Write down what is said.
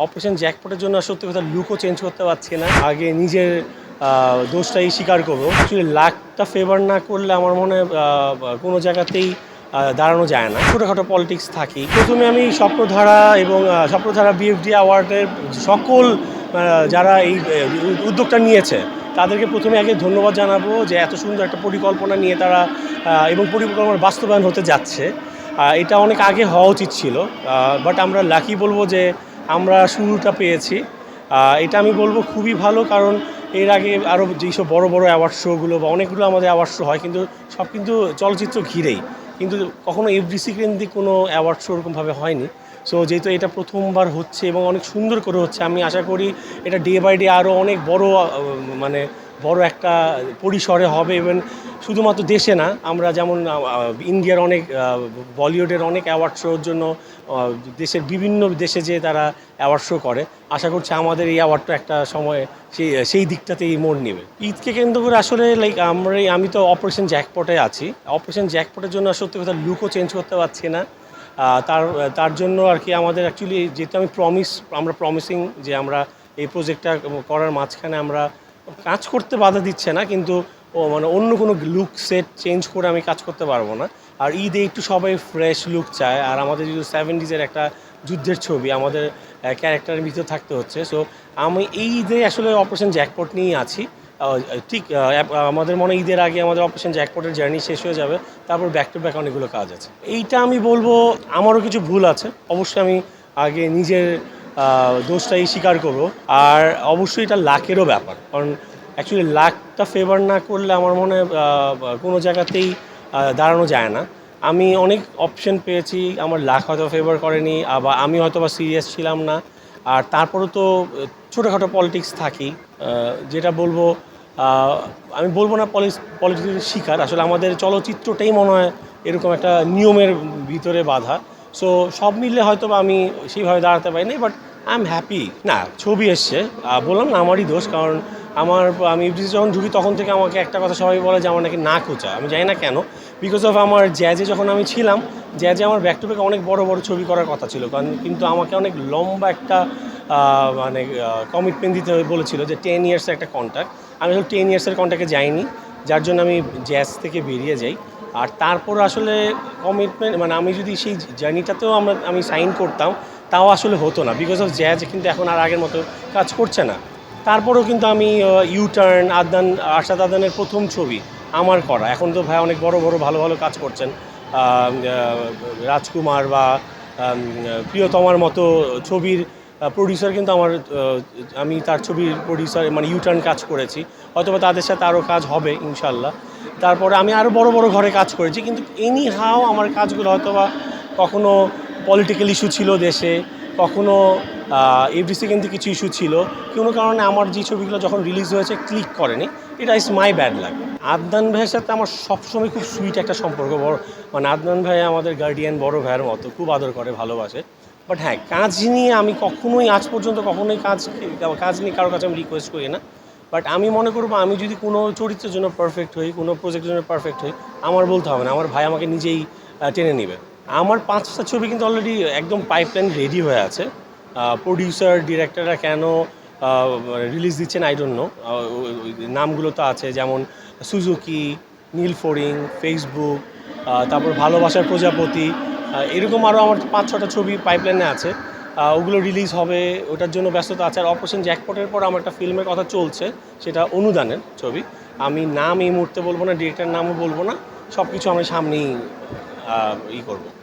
Operation জ্যাকপটের জন্য সত্যি কথা লুকও চেঞ্জ করতে পারছি না। আগে নিজের দোষটাই স্বীকার করব। অ্যাকচুয়ালি লাকটা ফেভার না করলে আমার মনে হয় কোনো জায়গাতেই দাঁড়ানো যায় না। ছোটোখাটো পলিটিক্স থাকি প্রথমে আমি স্বপ্নধারা এবং স্বপ্নধারা বিএফডি অ্যাওয়ার্ডের সকল যারা এই উদ্যোগটা নিয়েছে, তাদেরকে প্রথমে আগে ধন্যবাদ জানাব যে এত সুন্দর একটা পরিকল্পনা নিয়ে তারা এবং পরিকল্পনার বাস্তবায়ন হতে যাচ্ছে। এটা অনেক আগে হওয়া উচিত ছিল। বাট আমরা লাকি বলব যে আমরা শুরুটা পেয়েছি। এটা আমি বলব খুবই ভালো কারণ এর আগে আরও যেসব বড় বড় অ্যাওয়ার্ড শোগুলো বা অনেকগুলো আমাদের অ্যাওয়ার্ড শো হয় কিন্তু সব কিন্তু চলচ্চিত্র ঘিরেই। কিন্তু কখনো এফডিসি কেন্দ্রিক কোনো অ্যাওয়ার্ড শো ওরকমভাবে হয়নি। সো যেহেতু এটা প্রথমবার হচ্ছে এবং অনেক সুন্দর করে হচ্ছে, আমি আশা করি এটা ডে বাই ডে আরও অনেক বড় মানে বড় একটা পরিসরে হবে এবং শুধুমাত্র দেশে না, আমরা যেমন ইন্ডিয়ার অনেক বলিউডের অনেক অ্যাওয়ার্ড শোর জন্য দেশের বিভিন্ন দেশে যে তারা অ্যাওয়ার্ড শো করে। আশা করছি আমাদের এই অ্যাওয়ার্ডটা একটা সময় সেই সেই দিকটাতেই মোড় নেবে। ঈদকে কেন্দ্র করে আসলে লাইক আমরা, আমি তো অপারেশন জ্যাকপটে আছি। অপারেশন জ্যাকপটের জন্য সত্যি কথা লুকও চেঞ্জ করতে পারছি না। তার তার জন্য আর কি আমাদের অ্যাকচুয়ালি যেহেতু আমি প্রমিস আমরা প্রমিসিং যে আমরা এই প্রজেক্টটা করার মাঝখানে আমরা কাজ করতে বাধা দিচ্ছে না, কিন্তু ও মানে অন্য কোনো লুক সেট চেঞ্জ করে আমি কাজ করতে পারব না। আর ঈদে একটু সবাই ফ্রেশ লুক চায়, আর আমাদের যেহেতু সেভেন্টিজের একটা যুদ্ধের ছবি, আমাদের ক্যারেক্টারের ভিতরে থাকতে হচ্ছে। সো আমি এই ঈদে আসলে অপারেশন জ্যাকপট নিয়েই আছি। ঠিক আমাদের মনে ঈদের আগে আমাদের অপারেশন জ্যাকপটের জার্নি শেষ হয়ে যাবে, তারপর ব্যাক টু ব্যাক অনেকগুলো কাজ আছে। এইটা আমি বলব, আমারও কিছু ভুল আছে। অবশ্যই আমি আগে নিজের দোষটাই স্বীকার করব। আর অবশ্যই এটা লাকেরও ব্যাপার। কারণ অ্যাকচুয়ালি লাকটা ফেভার না করলে আমার মনে হয় কোনো জায়গাতেই দাঁড়ানো যায় না। আমি অনেক অপশন পেয়েছি, আমার লাক হয়তো ফেভার করেনি আবার আমি হয়তো বা সিরিয়াস ছিলাম না। আর তারপরেও তো ছোটোখাটো পলিটিক্স থাকি যেটা বলব আমি বলব না পলিটিক্সের শিকার। আসলে আমাদের চলচ্চিত্রটাই মনে হয় এরকম একটা নিয়মের ভিতরে বাধা। সো সব মিলে হয়তো আমি সেইভাবে দাঁড়াতে পারি পারিনি বাট আই এম হ্যাপি না, ছবি এসছে। বললাম না, আমারই দোষ, কারণ আমার, আমি ইউটিউবে যখন ঢুকি তখন থেকে আমাকে একটা কথা সবাই বলে যে, আমার নাকি না খোঁচা আমি জানি না কেন। বিকজ অফ আমার জ্যাজে যখন আমি ছিলাম, জ্যাজে আমার ব্যাক টু ব্যাক অনেক বড় বড় ছবি করার কথা ছিল। কারণ কিন্তু আমাকে অনেক লম্বা একটা মানে কমিটমেন্ট দিতে বলেছিল যে টেন ইয়ার্সের একটা কন্ট্যাক্ট আমি আসলে টেন ইয়ার্সের কন্ট্যাক্টে যাইনি। যার জন্য আমি জ্যাজ থেকে বেরিয়ে যাই। আর তারপর আসলে কমিটমেন্ট মানে আমি যদি সেই জার্নিটাতেও আমরা, আমি সাইন করতাম, তাও আসলে হতো না বিকজ অফ জ্যাজ কিন্তু এখন আর আগের মতো কাজ করছে না। তারপরেও কিন্তু আমি ইউ টার্ন আদান আরশাদ আদানের প্রথম ছবি আমার করা। এখন তো ভাই অনেক বড় বড়, ভালো ভালো কাজ করছেন। রাজকুমার বা প্রিয়তমার মতো ছবির প্রডিউসার কিন্তু আমার আমি তার ছবির প্রডিউসার মানে ইউটার্ন কাজ করেছি। হয়তোবা তাদের সাথে আরও কাজ হবে, ইনশাল্লাহ। তারপরে আমি আরও বড় বড় ঘরে কাজ করেছি, কিন্তু এনি হাও আমার কাজগুলো হয়তো বা কখনো পলিটিক্যাল ইস্যু ছিল দেশে, কখনো এভরিসি কিন্তু কিছু ইস্যু ছিল। কোনো কারণে আমার যে ছবিগুলো যখন রিলিজ হয়েছে ক্লিক করেনি এটা ইজ মাই ব্যাড লাগ আদনান ভাইয়ের সাথে আমার সবসময় খুব সুইট একটা সম্পর্ক, বড় মানে আদনান ভাই আমাদের গার্ডিয়ান বড় ভাইয়ের মতো, খুব আদর করে, ভালোবাসে। বাট হ্যাঁ কাজ নিয়ে আমি কখনোই আজ পর্যন্ত কখনোই কাজ কাজ নিয়ে কারোর কাছে আমি রিকোয়েস্ট করি না। বাট আমি মনে করব আমি যদি কোনো চরিত্রের জন্য পারফেক্ট হই, কোনো প্রজেক্টের জন্য পারফেক্ট হই, আমার বলতে হবে না। আমার ভাই আমাকে নিজেই টেনে নেবে। আমার পাঁচটা ছবি কিন্তু অলরেডি একদম পাইপলাইন রেডি হয়ে আছে। প্রডিউসার ডিরেক্টররা কেন রিলিজ দিচ্ছেন আই ডোন্ট নো নামগুলো তো আছে, যেমন সুজুকি নীলফড়িং ফেসবুক তারপর ভালোবাসার প্রজাপতি। এরকম আরও আমার পাঁচ ছটা ছবি পাইপলাইনে আছে। ওগুলো রিলিজ হবে, ওটার জন্য ব্যস্ততা আছে। আর অপারেশন জ্যাকপটের পর আমার একটা ফিল্মের কথা চলছে, সেটা অনুদানের ছবি। আমি নাম এই মুহূর্তে বলব না ডিরেক্টর নামও বলব না সব কিছু আমি সামনেই ই করব।